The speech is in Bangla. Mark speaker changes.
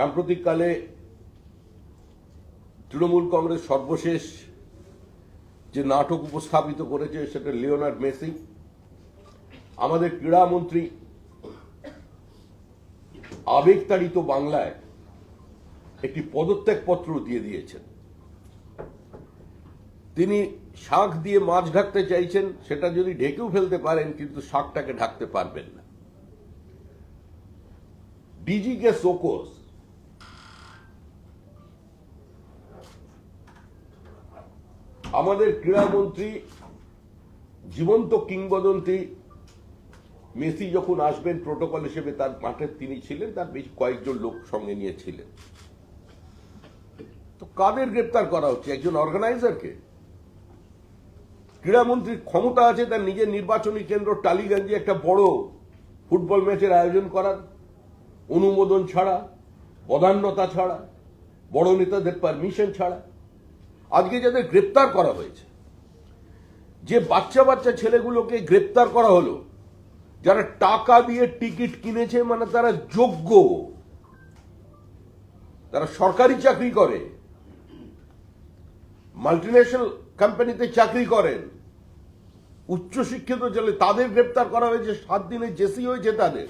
Speaker 1: সাম্প্রতিককালে তৃণমূল কংগ্রেস সর্বশেষ যে নাটক উপস্থাপিত করেছে সেটা লিওনার্ড মেসি। আমাদের ক্রীড়ামন্ত্রী আবেগতাড়িত বাংলায় একটি পদত্যাগপত্র দিয়ে দিয়েছেন। তিনি শাঁখ দিয়ে মাছ ঢাকতে চাইছেন, সেটা যদি ঢেকেও ফেলতে পারেন, কিন্তু শাঁখটাকে ঢাকতে পারবেন না। ডিজিকে সোকোস আমাদের ক্রীড়ামন্ত্রী, জীবন্ত কিংবদন্তি মেসি যখন আসবেন প্রোটোকল হিসেবে, তার মাঠে তিনি ছিলেন, তার বেশ কয়েকজন লোক সঙ্গে নিয়ে ছিলেন। তো কাদের গ্রেপ্তার করা হচ্ছে? একজন অর্গানাইজারকে? ক্রীড়ামন্ত্রীর ক্ষমতা আছে, তার নিজের নির্বাচনী কেন্দ্র টালিগঞ্জে একটা বড় ফুটবল ম্যাচের আয়োজন করার। অনুমোদন ছাড়া বদান্যতা ছাড়া, বড় নেতাদের পারমিশন ছাড়া। আজকে যাদের গ্রেপ্তার করা হয়েছে, যে বাচ্চা বাচ্চা ছেলেগুলোকে গ্রেপ্তার করা হলো, যারা টাকা দিয়ে টিকিট কিনেছে মানে তারা যোগ্য, তারা সরকারি চাকরি করে মাল্টিন্যাশনাল কোম্পানিতে চাকরি করেন, উচ্চশিক্ষিত ছেলে তাদের গ্রেপ্তার করা হয়েছে, সাত দিনে জেসি হয়েছে তাদের।